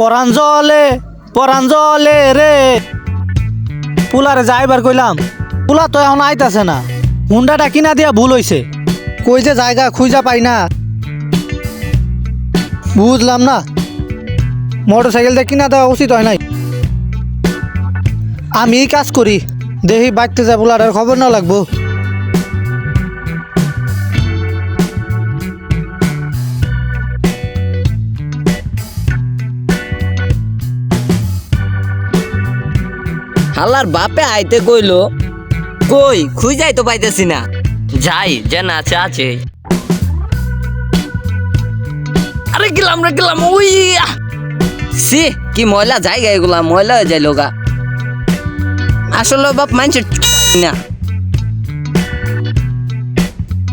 পরাণ জলে পরাণ জলে রে। পুলারে যাইবার কইলাম, পুলা তো এখন আইতাছে না। হুন্ডাটা কিনা দিয়া ভুল হইছে। কই যে জায়গা খুঁজা পাই না। বুঝলাম না। মোটর সাইকেলটা কিনা দেওয়া উচিত হয় নাই। আমি কাজ করি। দেখি বাইকতে যা পুলারের খবর না লাগবো। হালার বাপে আইতে কইলো, কই, খুঁজাই তো পাইতেছি না। যাই, যে না, আছে আছে। আরে গেলাম রে, গেলাম ওই! সি কি ময়লা, জায়গা এগুলা, ময়লা হয়ে যায় লোগা। আসলে বাপ মানছে না।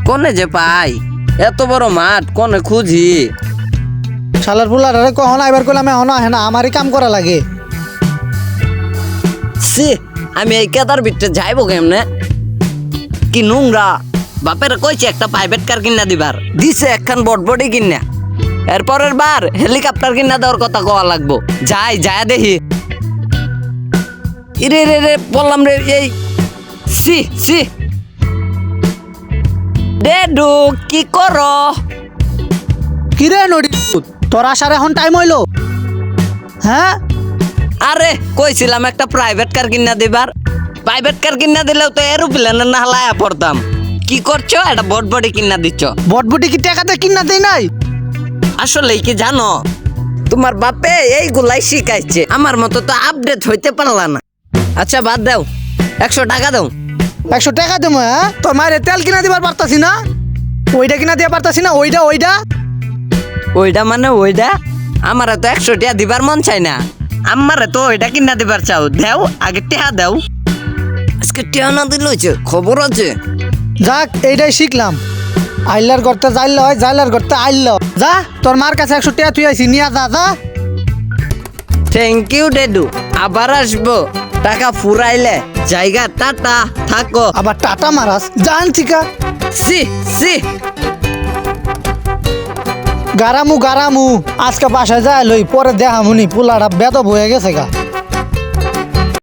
কোনে যে পাই? এত বড় মাঠ, কোনে খুঁজি? শালার পুলারে কখন আইবার কইলাম, এখন আহে না, আমারই কাম করা লাগে। সি আমি এই কেদার ভিতরে যাইবো কেমনে? কি নোংরা। বাপের কইছে একটা প্রাইভেট কার কিনা দিবার। দিছে একখান বটবডি কিনা। এরপরের বার হেলিকপ্টার কিনা দেওয়ার কথা কওয়া লাগবো। যাই, যায় দেখি। ইরে রে রে বললাম রে, এই, সি সি। ডেডু কি করো? কিরে নডি তোর আসার এখন টাইম হইল? হ্যাঁ? আরে কইছিলাম একটা প্রাইভেট কার কিনা দিবার। প্রাইভেট কার কিনা দিলেও তো এরোপ্লেনে না হালায়া পড়তাম। কি করছ? একটা বটবডি কিনা দিচ্ছ। বটবুটি কি টাকাতে কিনা দেই নাই? আসলে কি জানো? তোমার বাপে এইগুলাই শিখাইছে। আমার মতো তো আপডেট হইতে পারলা না। আচ্ছা বাদ দাও। একশো টাকা দাও। একশো টাকা দেবো হ্যাঁ? তোর মায়ের তেল কিনা দিবার পারতাছি না? ওইটা কিনা দিয়ে পারতাছি না? ওইটা ওইটা? ওইটা মানে ওইটা? আমার তো একশো টাকা দিবার মন চাই না। আমারে তো এটা কিনা দিবার চাও? দেও আগে টেহা দেও। আজকে টেহা না দিলে হয়েছে খবর আছে। যাক এইটাই শিখলাম। আইলার করতে যাইল হয় জাইলার করতে আইল। যা তোর মার কাছে একশো টাকা তুই আইসি নিয়ে যা যা। থ্যাংক ইউ ডেডু। আবার আসব। টাকা ফুরাইলে জায়গা টাটা থাকো। আবার টাটা মারাস। জান ঠিকা সি সি গারামু গারামু। আজকে বাসায় যায় লই পরে দেখামুনি পোলাটা বেদব হয়ে গেছে গা।